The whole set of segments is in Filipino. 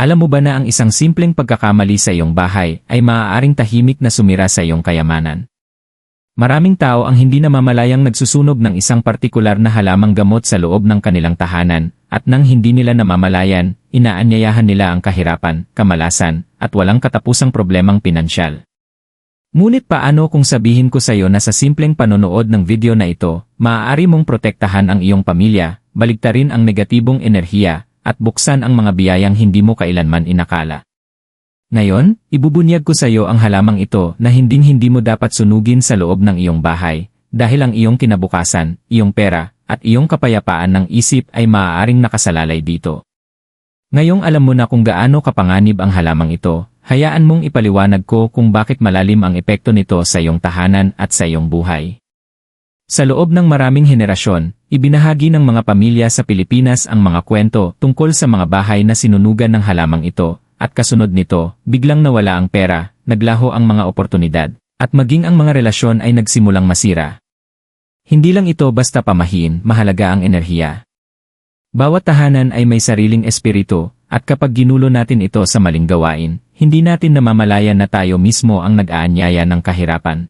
Alam mo ba na ang isang simpleng pagkakamali sa iyong bahay ay maaaring tahimik na sumira sa iyong kayamanan? Maraming tao ang hindi namamalayang nagsusunog ng isang partikular na halamang gamot sa loob ng kanilang tahanan, at nang hindi nila namamalayan, inaanyayahan nila ang kahirapan, kamalasan, at walang katapusang problemang pinansyal. Ngunit paano kung sabihin ko sa iyo na sa simpleng panonood ng video na ito, maaari mong protektahan ang iyong pamilya, baligtarin ang negatibong enerhiya, at buksan ang mga biyayang hindi mo kailanman inakala. Ngayon, ibubunyag ko sa iyo ang halamang ito na hinding-hindi mo dapat sunugin sa loob ng iyong bahay, dahil ang iyong kinabukasan, iyong pera, at iyong kapayapaan ng isip ay maaaring nakasalalay dito. Ngayong alam mo na kung gaano kapanganib ang halamang ito, hayaan mong ipaliwanag ko kung bakit malalim ang epekto nito sa iyong tahanan at sa iyong buhay. Sa loob ng maraming henerasyon, ibinahagi ng mga pamilya sa Pilipinas ang mga kwento tungkol sa mga bahay na sinunugan ng halamang ito, at kasunod nito, biglang nawala ang pera, naglaho ang mga oportunidad, at maging ang mga relasyon ay nagsimulang masira. Hindi lang ito basta pamahiin, mahalaga ang enerhiya. Bawat tahanan ay may sariling espiritu, at kapag ginulo natin ito sa maling gawain, hindi natin namamalayan na tayo mismo ang nag-aanyaya ng kahirapan.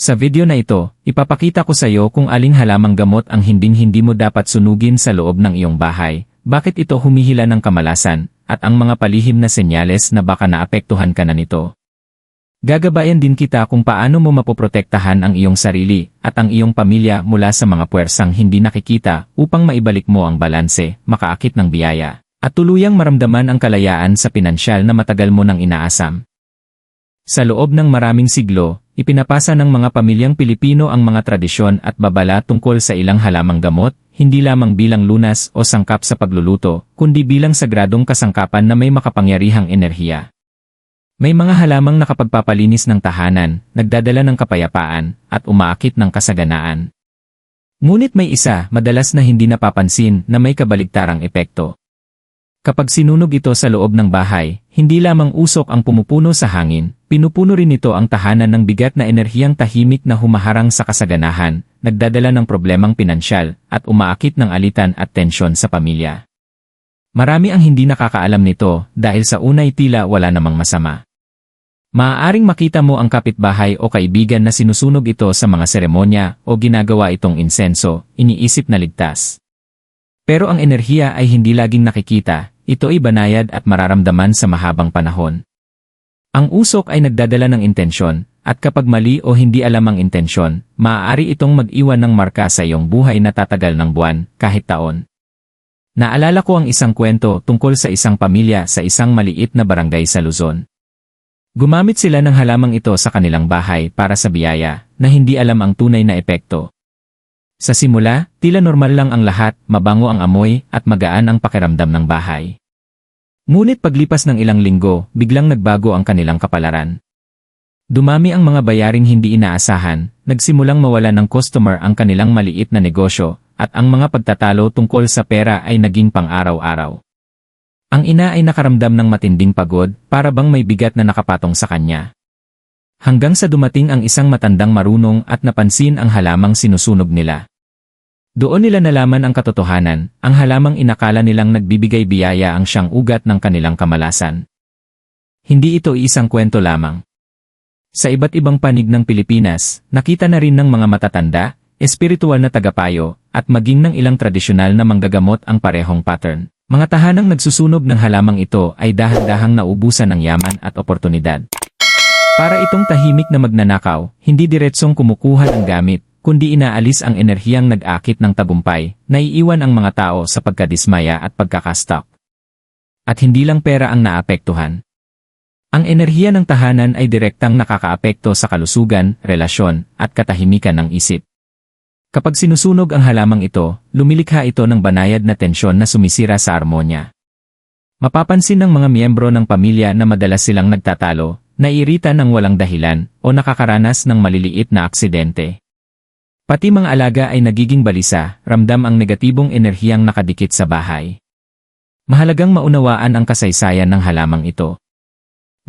Sa video na ito, ipapakita ko sa iyo kung aling halamang gamot ang hinding-hindi mo dapat sunugin sa loob ng iyong bahay, bakit ito humihila ng kamalasan, at ang mga palihim na senyales na baka naapektuhan ka na nito. Gagabayan din kita kung paano mo mapoprotektahan ang iyong sarili at ang iyong pamilya mula sa mga puwersang hindi nakikita upang maibalik mo ang balanse, makaakit ng biyaya, at tuluyang maramdaman ang kalayaan sa pinansyal na matagal mo nang inaasam. Sa loob ng maraming siglo, ipinapasa ng mga pamilyang Pilipino ang mga tradisyon at babala tungkol sa ilang halamang gamot, hindi lamang bilang lunas o sangkap sa pagluluto, kundi bilang sagradong kasangkapan na may makapangyarihang enerhiya. May mga halamang nakapagpapalinis ng tahanan, nagdadala ng kapayapaan, at umaakit ng kasaganaan. Ngunit may isa, madalas na hindi napapansin, na may kabaligtarang epekto. Kapag sinunog ito sa loob ng bahay, hindi lamang usok ang pumupuno sa hangin, pinupuno rin ito ang tahanan ng bigat na enerhiyang tahimik na humaharang sa kasaganahan, nagdadala ng problemang pinansyal, at umaakit ng alitan at tensyon sa pamilya. Marami ang hindi nakakaalam nito dahil sa unay tila wala namang masama. Maaaring makita mo ang kapitbahay o kaibigan na sinusunog ito sa mga seremonya o ginagawa itong insenso, iniisip na ligtas. Pero ang enerhiya ay hindi laging nakikita, ito ay banayad at mararamdaman sa mahabang panahon. Ang usok ay nagdadala ng intensyon, at kapag mali o hindi alam ang intensyon, maaari itong mag-iwan ng marka sa iyong buhay na tatagal ng buwan, kahit taon. Naalala ko ang isang kwento tungkol sa isang pamilya sa isang maliit na barangay sa Luzon. Gumamit sila ng halamang ito sa kanilang bahay para sa biyaya, na hindi alam ang tunay na epekto. Sa simula, tila normal lang ang lahat, mabango ang amoy, at magaan ang pakiramdam ng bahay. Ngunit paglipas ng ilang linggo, biglang nagbago ang kanilang kapalaran. Dumami ang mga bayaring hindi inaasahan, nagsimulang mawala ng customer ang kanilang maliit na negosyo, at ang mga pagtatalo tungkol sa pera ay naging pang-araw-araw. Ang ina ay nakaramdam ng matinding pagod, para bang may bigat na nakapatong sa kanya. Hanggang sa dumating ang isang matandang marunong at napansin ang halamang sinusunog nila. Doon nila nalaman ang katotohanan, ang halamang inakala nilang nagbibigay biyaya ang siyang ugat ng kanilang kamalasan. Hindi ito isang kwento lamang. Sa iba't ibang panig ng Pilipinas, nakita na rin ng mga matatanda, espiritual na tagapayo, at maging ng ilang tradisyonal na manggagamot ang parehong pattern. Mga tahanang nagsusunog ng halamang ito ay dahan-dahang naubusan ng yaman at oportunidad. Para itong tahimik na magnanakaw, hindi diretsong kumukuha ng gamit, kundi inaalis ang enerhiyang nag-akit ng tagumpay, naiiwan ang mga tao sa pagkadismaya at pagkakastak. At hindi lang pera ang naapektuhan. Ang enerhiya ng tahanan ay direktang nakakaapekto sa kalusugan, relasyon, at katahimikan ng isip. Kapag sinusunog ang halamang ito, lumilikha ito ng banayad na tensyon na sumisira sa armonya. Mapapansin ng mga miyembro ng pamilya na madalas silang nagtatalo, naiirita ng walang dahilan, o nakakaranas ng maliliit na aksidente. Pati mga alaga ay nagiging balisa, ramdam ang negatibong enerhiyang nakadikit sa bahay. Mahalagang maunawaan ang kasaysayan ng halamang ito.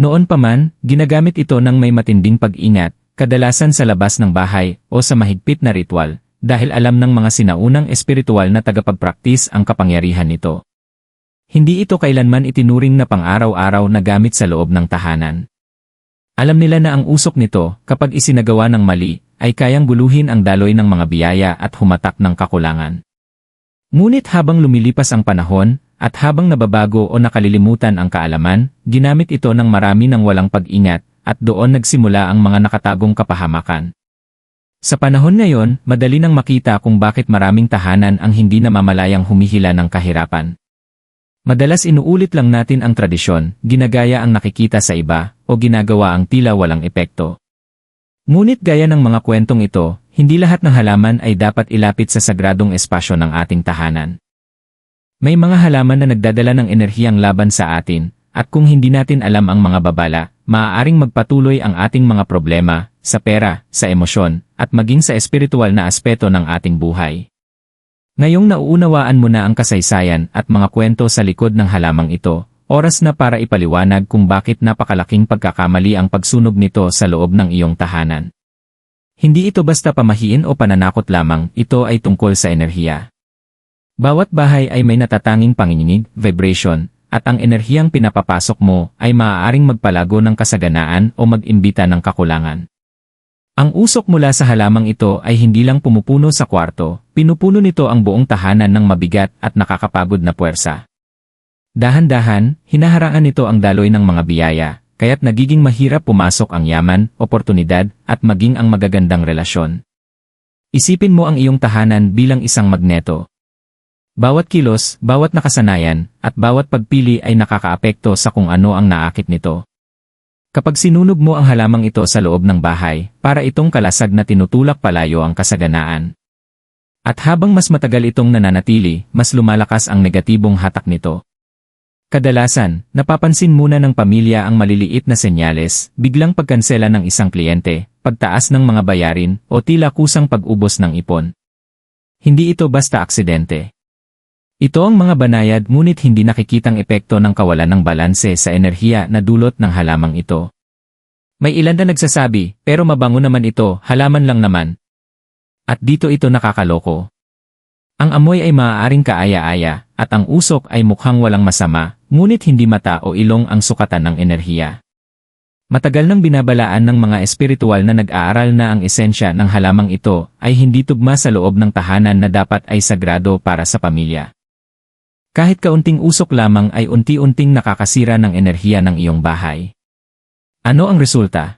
Noon pa man, ginagamit ito ng may matinding pag-ingat, kadalasan sa labas ng bahay o sa mahigpit na ritual, dahil alam ng mga sinaunang espiritual na tagapagpraktis ang kapangyarihan nito. Hindi ito kailanman itinuring na pang-araw-araw na gamit sa loob ng tahanan. Alam nila na ang usok nito, kapag isinagawa ng mali, ay kayang guluhin ang daloy ng mga biyaya at humatak ng kakulangan. Ngunit habang lumilipas ang panahon, at habang nababago o nakalilimutan ang kaalaman, ginamit ito ng marami ng walang pag-ingat, at doon nagsimula ang mga nakatagong kapahamakan. Sa panahon ngayon, madali nang makita kung bakit maraming tahanan ang hindi namamalayang humihila ng kahirapan. Madalas inuulit lang natin ang tradisyon, ginagaya ang nakikita sa iba, o ginagawa ang tila walang epekto. Ngunit gaya ng mga kwentong ito, hindi lahat ng halaman ay dapat ilapit sa sagradong espasyo ng ating tahanan. May mga halaman na nagdadala ng enerhiyang laban sa atin, at kung hindi natin alam ang mga babala, maaaring magpatuloy ang ating mga problema, sa pera, sa emosyon, at maging sa espiritual na aspeto ng ating buhay. Ngayong nauunawaan mo na ang kasaysayan at mga kwento sa likod ng halamang ito, oras na para ipaliwanag kung bakit napakalaking pagkakamali ang pagsunog nito sa loob ng iyong tahanan. Hindi ito basta pamahiin o pananakot lamang, ito ay tungkol sa enerhiya. Bawat bahay ay may natatanging panginginig, vibration, at ang enerhiyang pinapapasok mo ay maaaring magpalago ng kasaganaan o mag-imbita ng kakulangan. Ang usok mula sa halamang ito ay hindi lang pumupuno sa kwarto, pinupuno nito ang buong tahanan ng mabigat at nakakapagod na puwersa. Dahan-dahan, hinaharaan nito ang daloy ng mga biyaya, kaya't nagiging mahirap pumasok ang yaman, oportunidad, at maging ang magagandang relasyon. Isipin mo ang iyong tahanan bilang isang magneto. Bawat kilos, bawat nakasanayan, at bawat pagpili ay nakakaapekto sa kung ano ang naakit nito. Kapag sinunog mo ang halamang ito sa loob ng bahay, para itong kalasag na tinutulak palayo ang kasaganaan. At habang mas matagal itong nananatili, mas lumalakas ang negatibong hatak nito. Kadalasan, napapansin muna ng pamilya ang maliliit na senyales, biglang pagkansela ng isang kliyente, pagtaas ng mga bayarin, o tila kusang pag-ubos ng ipon. Hindi ito basta aksidente. Ito ang mga banayad ngunit hindi nakikitang epekto ng kawalan ng balanse sa enerhiya na dulot ng halamang ito. May ilan na nagsasabi, pero mabango naman ito, halaman lang naman. At dito ito nakakaloko. Ang amoy ay maaaring kaaya-aya, at ang usok ay mukhang walang masama, ngunit hindi mata o ilong ang sukatan ng enerhiya. Matagal nang binabalaan ng mga espiritual na nag-aaral na ang esensya ng halamang ito ay hindi tugma sa loob ng tahanan na dapat ay sagrado para sa pamilya. Kahit kaunting usok lamang ay unti-unting nakakasira ng enerhiya ng iyong bahay. Ano ang resulta?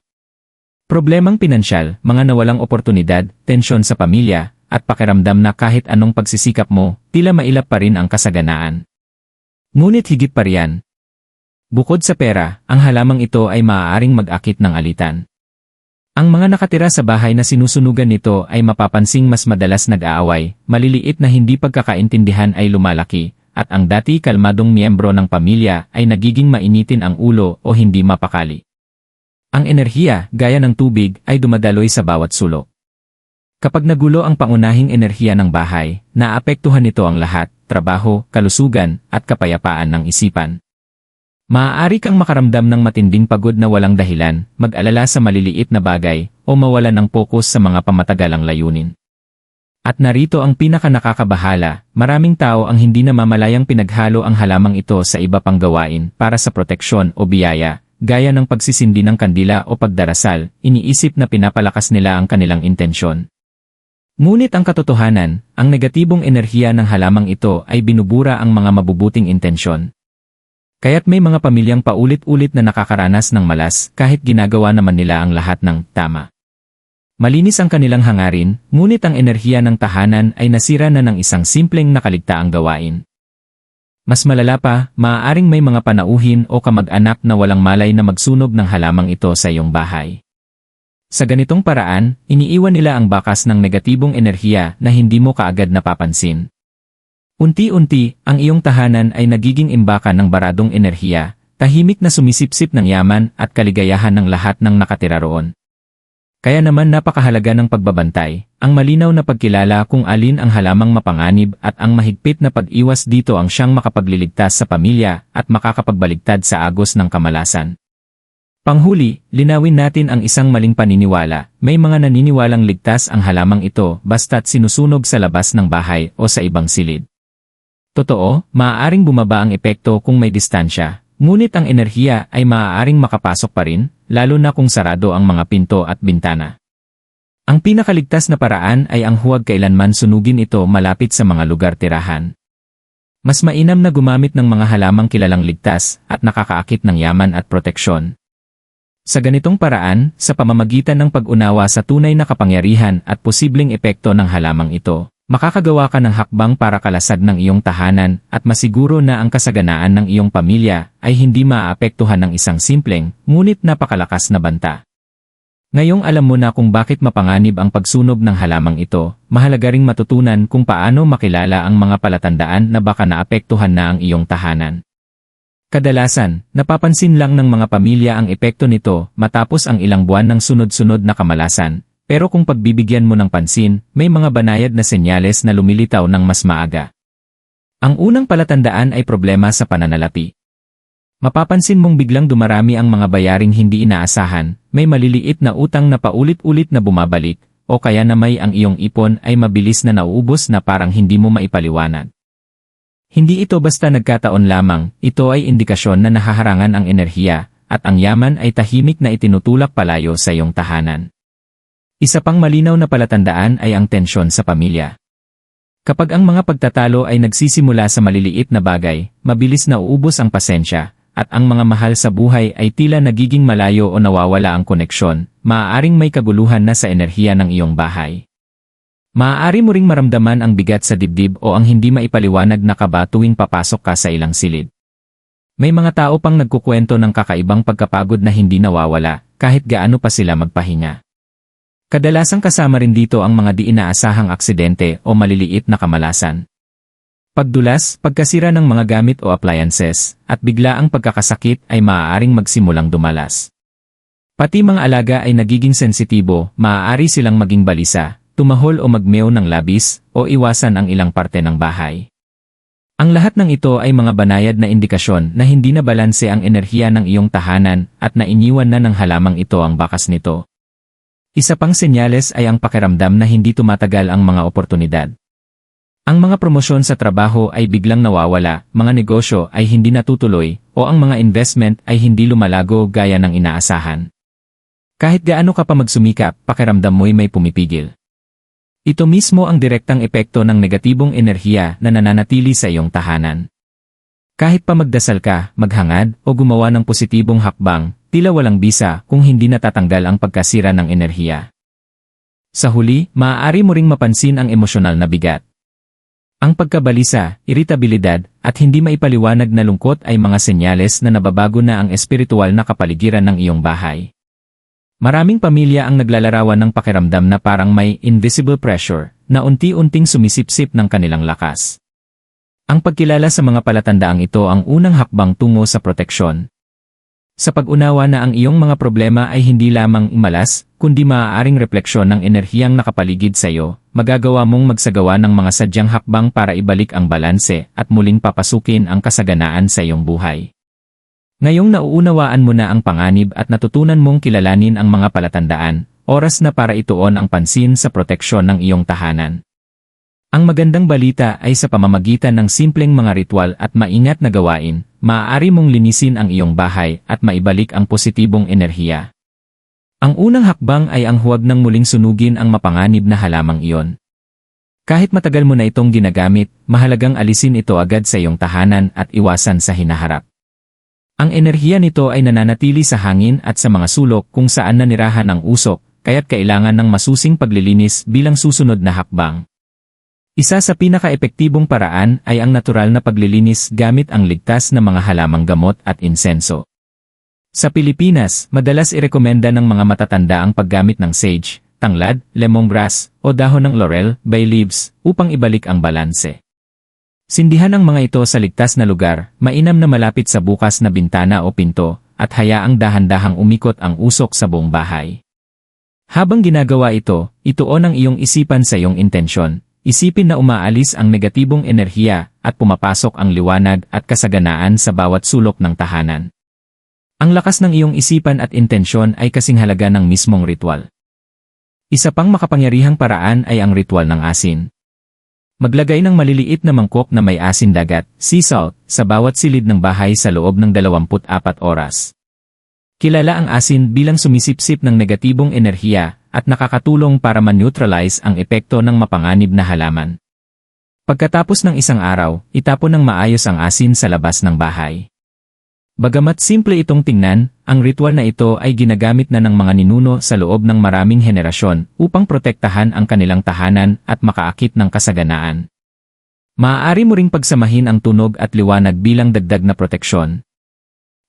Problemang pinansyal, mga nawalang oportunidad, tensyon sa pamilya, at pakiramdam na kahit anong pagsisikap mo, tila mailap pa rin ang kasaganaan. Ngunit higit pa riyan. Bukod sa pera, ang halamang ito ay maaaring mag-akit ng alitan. Ang mga nakatira sa bahay na sinusunugan nito ay mapapansing mas madalas nag-aaway, maliliit na hindi pagkakaintindihan ay lumalaki, at ang dati kalmadong miyembro ng pamilya ay nagiging mainitin ang ulo o hindi mapakali. Ang enerhiya, gaya ng tubig, ay dumadaloy sa bawat sulok. Kapag nagulo ang pangunahing enerhiya ng bahay, naapektuhan nito ang lahat, trabaho, kalusugan, at kapayapaan ng isipan. Maaari kang makaramdam ng matinding pagod na walang dahilan, mag-alala sa maliliit na bagay, o mawalan ng pokus sa mga pamatagalang layunin. At narito ang pinaka nakakabahala, maraming tao ang hindi namamalayang pinaghalo ang halamang ito sa iba pang gawain para sa proteksyon o biyaya, gaya ng pagsisindi ng kandila o pagdarasal, iniisip na pinapalakas nila ang kanilang intensyon. Ngunit ang katotohanan, ang negatibong enerhiya ng halamang ito ay binubura ang mga mabubuting intensyon. Kaya't may mga pamilyang paulit-ulit na nakakaranas ng malas kahit ginagawa naman nila ang lahat ng tama. Malinis ang kanilang hangarin, ngunit ang enerhiya ng tahanan ay nasira na ng isang simpleng nakaligtaang gawain. Mas malala pa, maaaring may mga panauhin o kamag-anak na walang malay na magsunog ng halamang ito sa iyong bahay. Sa ganitong paraan, iniiwan nila ang bakas ng negatibong enerhiya na hindi mo kaagad napapansin. Unti-unti, ang iyong tahanan ay nagiging imbakan ng baradong enerhiya, tahimik na sumisipsip ng yaman at kaligayahan ng lahat ng nakatira roon. Kaya naman napakahalaga ng pagbabantay, ang malinaw na pagkilala kung alin ang halamang mapanganib at ang mahigpit na pag-iwas dito ang siyang makapagliligtas sa pamilya at makakapagbaligtad sa agos ng kamalasan. Panghuli, linawin natin ang isang maling paniniwala, may mga naniniwalang ligtas ang halamang ito basta't sinusunog sa labas ng bahay o sa ibang silid. Totoo, maaaring bumaba ang epekto kung may distansya, ngunit ang enerhiya ay maaaring makapasok pa rin, lalo na kung sarado ang mga pinto at bintana. Ang pinakaligtas na paraan ay ang huwag kailanman sunugin ito malapit sa mga lugar tirahan. Mas mainam na gumamit ng mga halamang kilalang ligtas at nakakaakit ng yaman at proteksyon. Sa ganitong paraan, sa pamamagitan ng pag-unawa sa tunay na kapangyarihan at posibleng epekto ng halamang ito, makakagawa ka ng hakbang para kalasag ng iyong tahanan at masiguro na ang kasaganaan ng iyong pamilya ay hindi maaapektuhan ng isang simpleng, ngunit napakalakas na banta. Ngayong alam mo na kung bakit mapanganib ang pagsunog ng halamang ito, mahalaga ring matutunan kung paano makilala ang mga palatandaan na baka naapektuhan na ang iyong tahanan. Kadalasan, napapansin lang ng mga pamilya ang epekto nito matapos ang ilang buwan ng sunod-sunod na kamalasan, pero kung pagbibigyan mo ng pansin, may mga banayad na senyales na lumilitaw ng mas maaga. Ang unang palatandaan ay problema sa pananalapi. Mapapansin mong biglang dumarami ang mga bayaring hindi inaasahan, may maliliit na utang na paulit-ulit na bumabalik, o kaya na may ang iyong ipon ay mabilis na nauubos na parang hindi mo maipaliwanag. Hindi ito basta nagkataon lamang, ito ay indikasyon na nahaharangan ang enerhiya, at ang yaman ay tahimik na itinutulak palayo sa iyong tahanan. Isa pang malinaw na palatandaan ay ang tensyon sa pamilya. Kapag ang mga pagtatalo ay nagsisimula sa maliliit na bagay, mabilis na uubos ang pasensya, at ang mga mahal sa buhay ay tila nagiging malayo o nawawala ang koneksyon, maaaring may kaguluhan na sa enerhiya ng iyong bahay. Maaari mo ring maramdaman ang bigat sa dibdib o ang hindi maipaliwanag na kaba tuwing papasok ka sa ilang silid. May mga tao pang nagkukwento ng kakaibang pagkapagod na hindi nawawala, kahit gaano pa sila magpahinga. Kadalasang kasama rin dito ang mga di inaasahang aksidente o maliliit na kamalasan. Pagdulas, pagkasira ng mga gamit o appliances, at bigla ang pagkakasakit ay maaaring magsimulang dumalas. Pati mga alaga ay nagiging sensitibo, maaari silang maging balisa, tumahol o magmeo ng labis, o iwasan ang ilang parte ng bahay. Ang lahat ng ito ay mga banayad na indikasyon na hindi na balanse ang enerhiya ng iyong tahanan at nainiwan na ng halamang ito ang bakas nito. Isa pang senyales ay ang pakiramdam na hindi tumatagal ang mga oportunidad. Ang mga promosyon sa trabaho ay biglang nawawala, mga negosyo ay hindi natutuloy, o ang mga investment ay hindi lumalago gaya ng inaasahan. Kahit gaano ka pa magsumikap, pakiramdam mo'y may pumipigil. Ito mismo ang direktang epekto ng negatibong enerhiya na nananatili sa iyong tahanan. Kahit pa magdasal ka, maghangad, o gumawa ng positibong hakbang, tila walang bisa kung hindi natatanggal ang pagkasira ng enerhiya. Sa huli, maaari mo ring mapansin ang emosyonal na bigat. Ang pagkabalisa, iritabilidad, at hindi maipaliwanag na lungkot ay mga senyales na nababago na ang espiritual na kapaligiran ng iyong bahay. Maraming pamilya ang naglalarawan ng pakiramdam na parang may invisible pressure na unti-unting sumisipsip ng kanilang lakas. Ang pagkilala sa mga palatandaang ito ang unang hakbang tungo sa proteksyon. Sa pag-unawa na ang iyong mga problema ay hindi lamang imalas, kundi maaaring refleksyon ng enerhiyang nakapaligid sa iyo, magagawa mong magsagawa ng mga sadyang hakbang para ibalik ang balanse at muling papasukin ang kasaganaan sa iyong buhay. Ngayong nauunawaan mo na ang panganib at natutunan mong kilalanin ang mga palatandaan, oras na para ituon ang pansin sa proteksyon ng iyong tahanan. Ang magandang balita ay sa pamamagitan ng simpleng mga ritual at maingat na gawain, maaari mong linisin ang iyong bahay at maibalik ang positibong enerhiya. Ang unang hakbang ay ang huwag nang muling sunugin ang mapanganib na halamang iyon. Kahit matagal mo na itong ginagamit, mahalagang alisin ito agad sa iyong tahanan at iwasan sa hinaharap. Ang enerhiya nito ay nananatili sa hangin at sa mga sulok kung saan nanirahan ang usok, kaya't kailangan ng masusing paglilinis bilang susunod na hakbang. Isa sa pinaka-epektibong paraan ay ang natural na paglilinis gamit ang ligtas na mga halamang gamot at insenso. Sa Pilipinas, madalas irekomenda ng mga matatanda ang paggamit ng sage, tanglad, lemongrass, o dahon ng laurel, bay leaves, upang ibalik ang balanse. Sindihan ang mga ito sa ligtas na lugar, mainam na malapit sa bukas na bintana o pinto, at hayaang dahan-dahang umikot ang usok sa buong bahay. Habang ginagawa ito, ituon ang iyong isipan sa iyong intensyon. Isipin na umaalis ang negatibong enerhiya at pumapasok ang liwanag at kasaganaan sa bawat sulok ng tahanan. Ang lakas ng iyong isipan at intensyon ay kasing halaga ng mismong ritual. Isa pang makapangyarihang paraan ay ang ritual ng asin. Maglagay ng maliliit na mangkok na may asin dagat, sea salt, sa bawat silid ng bahay sa loob ng 24 oras. Kilala ang asin bilang sumisipsip ng negatibong enerhiya at nakakatulong para man-neutralize ang epekto ng mapanganib na halaman. Pagkatapos ng isang araw, itapon ng maayos ang asin sa labas ng bahay. Bagamat simple itong tingnan, ang ritual na ito ay ginagamit na ng mga ninuno sa loob ng maraming henerasyon upang protektahan ang kanilang tahanan at makaakit ng kasaganaan. Maaari mo ring pagsamahin ang tunog at liwanag bilang dagdag na proteksyon.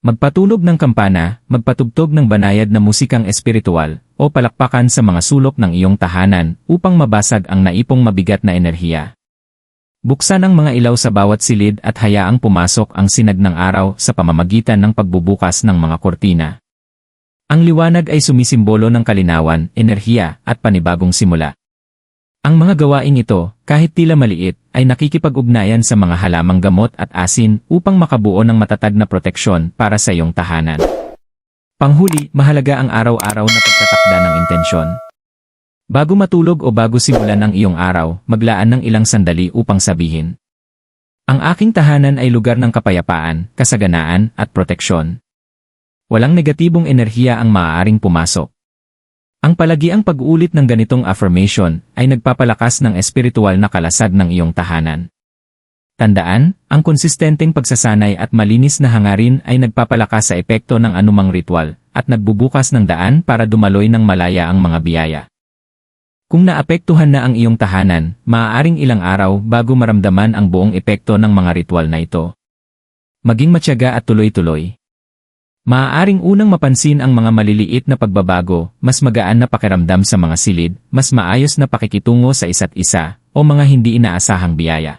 Magpatunog ng kampana, magpatugtog ng banayad na musikang espiritual, o palakpakan sa mga sulok ng iyong tahanan upang mabasag ang naipong mabigat na enerhiya. Buksan ang mga ilaw sa bawat silid at hayaang pumasok ang sinag ng araw sa pamamagitan ng pagbubukas ng mga kortina. Ang liwanag ay sumisimbolo ng kalinawan, enerhiya, at panibagong simula. Ang mga gawaing ito, kahit tila maliit, ay nakikipag-ugnayan sa mga halamang gamot at asin upang makabuo ng matatag na proteksyon para sa iyong tahanan. Panghuli, mahalaga ang araw-araw na pagtatakda ng intensyon. Bago matulog o bago simulan ang iyong araw, maglaan ng ilang sandali upang sabihin. Ang aking tahanan ay lugar ng kapayapaan, kasaganaan, at proteksyon. Walang negatibong enerhiya ang maaaring pumasok. Ang palagiang pag-uulit ng ganitong affirmation ay nagpapalakas ng espiritual na kalasag ng iyong tahanan. Tandaan, ang konsistenteng pagsasanay at malinis na hangarin ay nagpapalakas sa epekto ng anumang ritual at nagbubukas ng daan para dumaloy ng malaya ang mga biyaya. Kung naapektuhan na ang iyong tahanan, maaaring ilang araw bago maramdaman ang buong epekto ng mga ritual na ito. Maging matyaga at tuloy-tuloy. Maaaring unang mapansin ang mga maliliit na pagbabago, mas magaan na pakiramdam sa mga silid, mas maayos na pakikitungo sa isa't isa, o mga hindi inaasahang biyaya.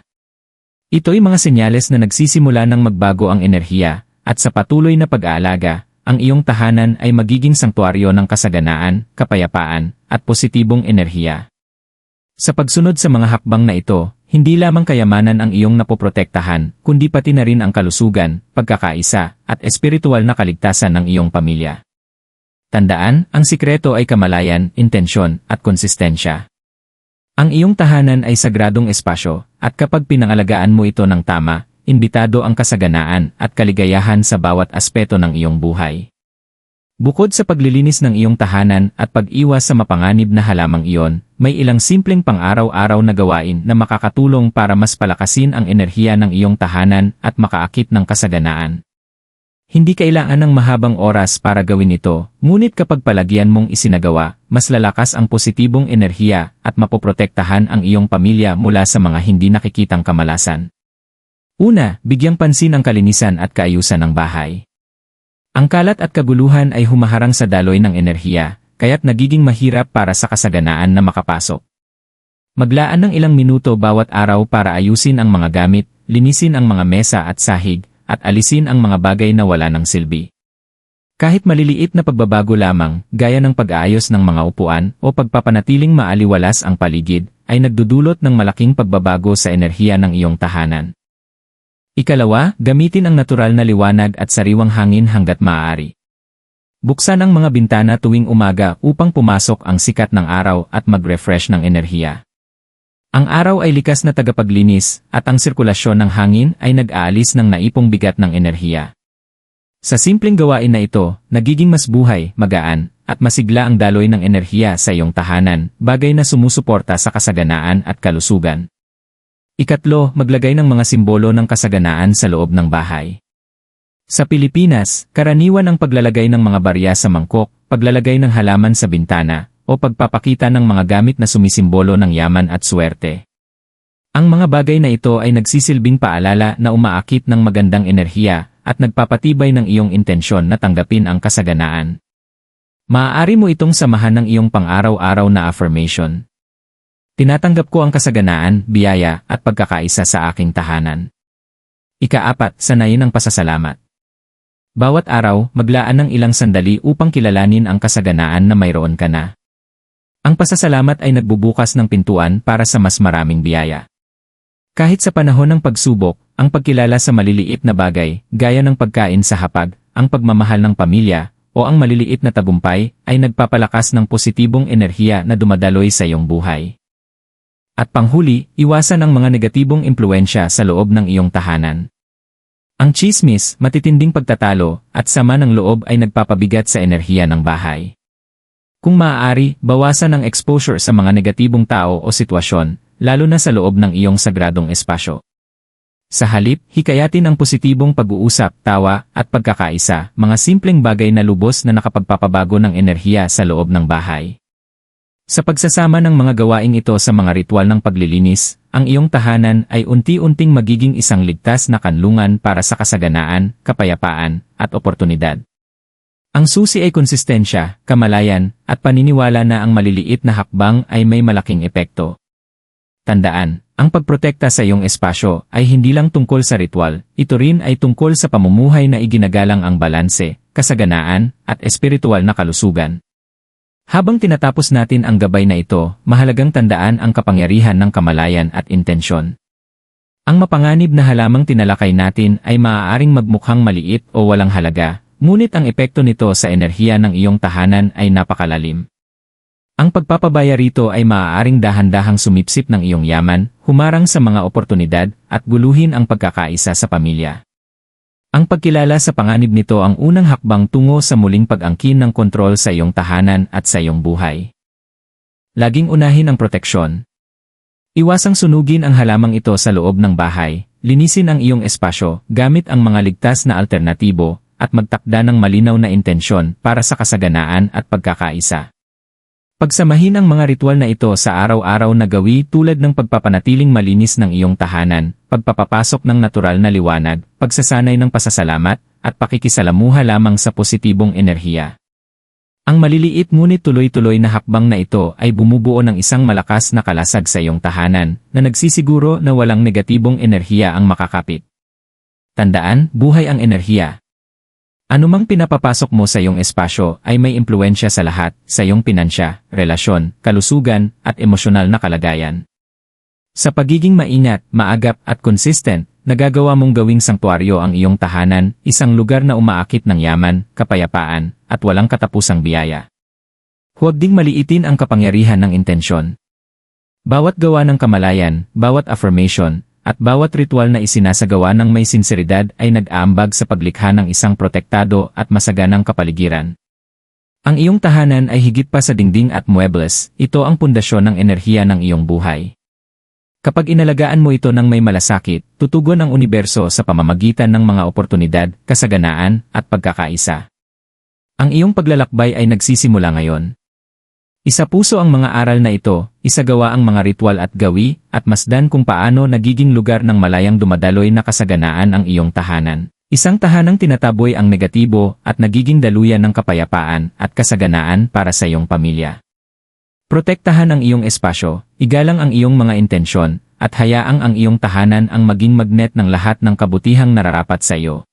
Ito'y mga senyales na nagsisimula ng magbago ang enerhiya, at sa patuloy na pag-aalaga, ang iyong tahanan ay magiging sangtuaryo ng kasaganaan, kapayapaan, at positibong enerhiya. Sa pagsunod sa mga hakbang na ito, hindi lamang kayamanan ang iyong napoprotektahan, kundi pati na rin ang kalusugan, pagkakaisa, at espiritual na kaligtasan ng iyong pamilya. Tandaan, ang sikreto ay kamalayan, intensyon, at konsistensya. Ang iyong tahanan ay sagradong espasyo, at kapag pinangalagaan mo ito ng tama, imbitado ang kasaganaan at kaligayahan sa bawat aspeto ng iyong buhay. Bukod sa paglilinis ng iyong tahanan at pag-iwas sa mapanganib na halamang iyon, may ilang simpleng pang-araw-araw na gawain na makakatulong para mas palakasin ang enerhiya ng iyong tahanan at makaakit ng kasaganaan. Hindi kailangan ng mahabang oras para gawin ito, ngunit kapag palagyan mong isinagawa, mas lalakas ang positibong enerhiya at mapoprotektahan ang iyong pamilya mula sa mga hindi nakikitang kamalasan. Una, bigyang pansin ang kalinisan at kaayusan ng bahay. Ang kalat at kaguluhan ay humaharang sa daloy ng enerhiya, kaya't nagiging mahirap para sa kasaganaan na makapasok. Maglaan ng ilang minuto bawat araw para ayusin ang mga gamit, linisin ang mga mesa at sahig, at alisin ang mga bagay na wala ng silbi. Kahit maliliit na pagbabago lamang, gaya ng pag-aayos ng mga upuan o pagpapanatiling maaliwalas ang paligid, ay nagdudulot ng malaking pagbabago sa enerhiya ng iyong tahanan. Ikalawa, gamitin ang natural na liwanag at sariwang hangin hanggat maaari. Buksan ang mga bintana tuwing umaga upang pumasok ang sikat ng araw at mag-refresh ng enerhiya. Ang araw ay likas na tagapaglinis at ang sirkulasyon ng hangin ay nag-aalis ng naipong bigat ng enerhiya. Sa simpleng gawain na ito, nagiging mas buhay, magaan, at masigla ang daloy ng enerhiya sa iyong tahanan, bagay na sumusuporta sa kasaganaan at kalusugan. Ikatlo, maglagay ng mga simbolo ng kasaganaan sa loob ng bahay. Sa Pilipinas, karaniwan ang paglalagay ng mga barya sa mangkok, paglalagay ng halaman sa bintana, o pagpapakita ng mga gamit na sumisimbolo ng yaman at swerte. Ang mga bagay na ito ay nagsisilbing paalala na umaakit ng magandang enerhiya at nagpapatibay ng iyong intensyon na tanggapin ang kasaganaan. Maaari mo itong samahan ng iyong pang-araw-araw na affirmation. Tinatanggap ko ang kasaganaan, biyaya, at pagkakaisa sa aking tahanan. Ikaapat, sanayin ang pasasalamat. Bawat araw, maglaan ng ilang sandali upang kilalanin ang kasaganaan na mayroon ka na. Ang pasasalamat ay nagbubukas ng pintuan para sa mas maraming biyaya. Kahit sa panahon ng pagsubok, ang pagkilala sa maliliit na bagay, gaya ng pagkain sa hapag, ang pagmamahal ng pamilya, o ang maliliit na tagumpay, ay nagpapalakas ng positibong enerhiya na dumadaloy sa iyong buhay. At panghuli, iwasan ang mga negatibong impluensya sa loob ng iyong tahanan. Ang chismis, matitinding pagtatalo, at sama ng loob ay nagpapabigat sa enerhiya ng bahay. Kung maaari, bawasan ang exposure sa mga negatibong tao o sitwasyon, lalo na sa loob ng iyong sagradong espasyo. Sa halip, hikayatin ang positibong pag-uusap, tawa, at pagkakaisa, mga simpleng bagay na lubos na nakapagpapabago ng enerhiya sa loob ng bahay. Sa pagsasama ng mga gawaing ito sa mga ritual ng paglilinis, ang iyong tahanan ay unti-unting magiging isang ligtas na kanlungan para sa kasaganaan, kapayapaan, at oportunidad. Ang susi ay konsistensya, kamalayan, at paniniwala na ang maliliit na hakbang ay may malaking epekto. Tandaan, ang pagprotekta sa iyong espasyo ay hindi lang tungkol sa ritual, ito rin ay tungkol sa pamumuhay na iginagalang ang balanse, kasaganaan, at espiritual na kalusugan. Habang tinatapos natin ang gabay na ito, mahalagang tandaan ang kapangyarihan ng kamalayan at intensyon. Ang mapanganib na halamang tinalakay natin ay maaaring magmukhang maliit o walang halaga, ngunit ang epekto nito sa enerhiya ng iyong tahanan ay napakalalim. Ang pagpapabaya rito ay maaaring dahan-dahang sumipsip ng iyong yaman, humarang sa mga oportunidad, at guluhin ang pagkakaisa sa pamilya. Ang pagkilala sa panganib nito ang unang hakbang tungo sa muling pag-angkin ng kontrol sa iyong tahanan at sa iyong buhay. Laging unahin ang proteksyon. Iwasang sunugin ang halamang ito sa loob ng bahay, linisin ang iyong espasyo gamit ang mga ligtas na alternatibo, at magtakda ng malinaw na intensyon para sa kasaganaan at pagkakaisa. Pagsamahin ang mga ritual na ito sa araw-araw na gawi tulad ng pagpapanatiling malinis ng iyong tahanan, pagpapapasok ng natural na liwanag, pagsasanay ng pasasalamat, at pakikisalamuha lamang sa positibong enerhiya. Ang maliliit ngunit tuloy-tuloy na hakbang na ito ay bumubuo ng isang malakas na kalasag sa iyong tahanan na nagsisiguro na walang negatibong enerhiya ang makakapit. Tandaan, buhay ang enerhiya, Anumang pinapapasok mo sa iyong espasyo ay may impluensya sa lahat, sa iyong pinansya, relasyon, kalusugan, at emosyonal na kalagayan. Sa pagiging maingat, maagap, at consistent, nagagawa mong gawing sangtuaryo ang iyong tahanan, isang lugar na umaakit ng yaman, kapayapaan, at walang katapusang biyaya. Huwag ding maliitin ang kapangyarihan ng intensyon. Bawat gawa ng kamalayan, bawat affirmation, at bawat ritual na isinasagawa ng may sinseridad ay nag-aambag sa paglikha ng isang protektado at masaganang kapaligiran. Ang iyong tahanan ay higit pa sa dingding at muebles, ito ang pundasyon ng enerhiya ng iyong buhay. Kapag inalagaan mo ito ng may malasakit, tutugon ang universo sa pamamagitan ng mga oportunidad, kasaganaan, at pagkakaisa. Ang iyong paglalakbay ay nagsisimula ngayon. Isa puso ang mga aral na ito, isagawa ang mga ritual at gawi, at masdan kung paano nagiging lugar ng malayang dumadaloy na kasaganaan ang iyong tahanan. Isang tahanang tinataboy ang negatibo at nagiging daluyan ng kapayapaan at kasaganaan para sa iyong pamilya. Protektahan ang iyong espasyo, igalang ang iyong mga intensyon, at hayaang ang iyong tahanan ang maging magnet ng lahat ng kabutihang nararapat sa iyo.